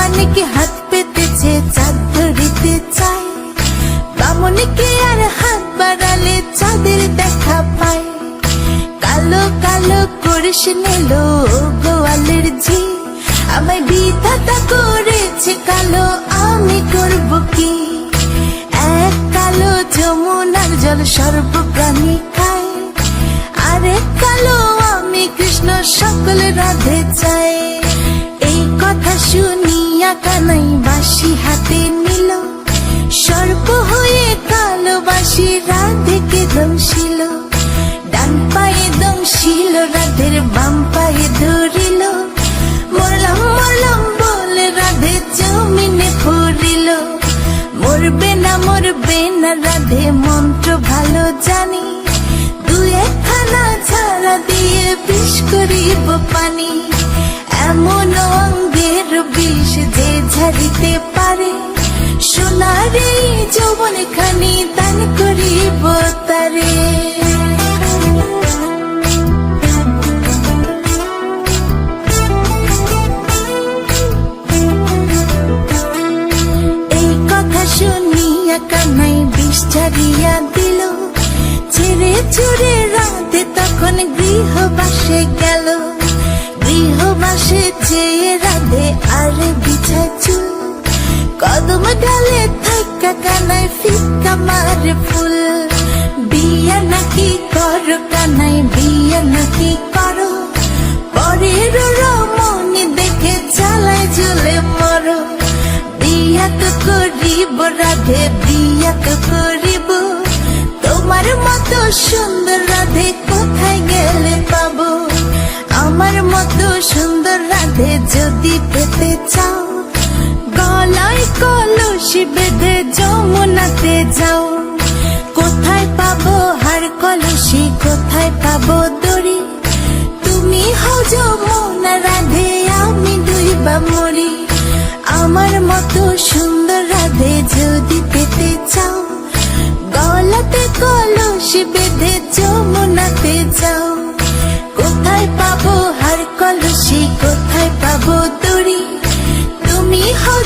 কালো মানিকে হাত পেতেছে, চাঁদ ধরিতে চায়। বামনিকে আর হাত বাড়ালে চাঁদের দেখা পায়। কালো কালো করিস নিল গোয়ালের ঝি। আমায় বিধাতা করেছে কালো, আমি করব কি? এক কালো যমুনার জল সর্বপ্রাণী খায়। আরেক কালো আমি কৃষ্ণ, সকল রাধে চাই। শুনিয়া কানাই বাসি হাতে নিল। সর্প হয়ে কালো বাসি রাধেকে দংশিল ডান পায়ে দংশিল রাধের বাম পায়ে ধরিল। মরলাম মরলাম বলে রাধে জমিনে পড়িল মরবে না মরবে না রাধে মন্ত্র ভালো জানি। দু একখানা ছাড়া দিয়ে বিষ করিব পানি। এমন বিষ যে ঝাড়িতে পারে, সোনার যৌবন খানি দান করিব তারে। এই কথা শুনিয়া কানাই বিষ ছাড়িয়া দিল, ছেড়ে ছুড়ে রাতে তখন গৃহবাসে গেল। গৃহবাসে চেয়ে আর বিছা চুল, কদম ডালে থাকা কানাই ফিকা মারে ফুল। বিয়া নাকি করো কানাই বিয়া নাকি করো। পরের রমণী দেখে চালায় জ্বলে মরো। বিয়া তো করিব রাধে, বিয়া তো করিব। তোমার মতো সুন্দর রাধে যদি পেতে চাও, গলায় কলসি বেঁধে যমুনাতে যাও। কোথায় পাবো হার কলসি, কোথায় পাবো দড়ি? তুমি হও যমুনা রাধে, আমি দুইবা মরি। আমার মতো সুন্দর রাধে যদি পেতে চাও, গলাতে কলসি বেঁধে যমুনাতে যাও। কোথায় পাবো দড়ি তুমি হও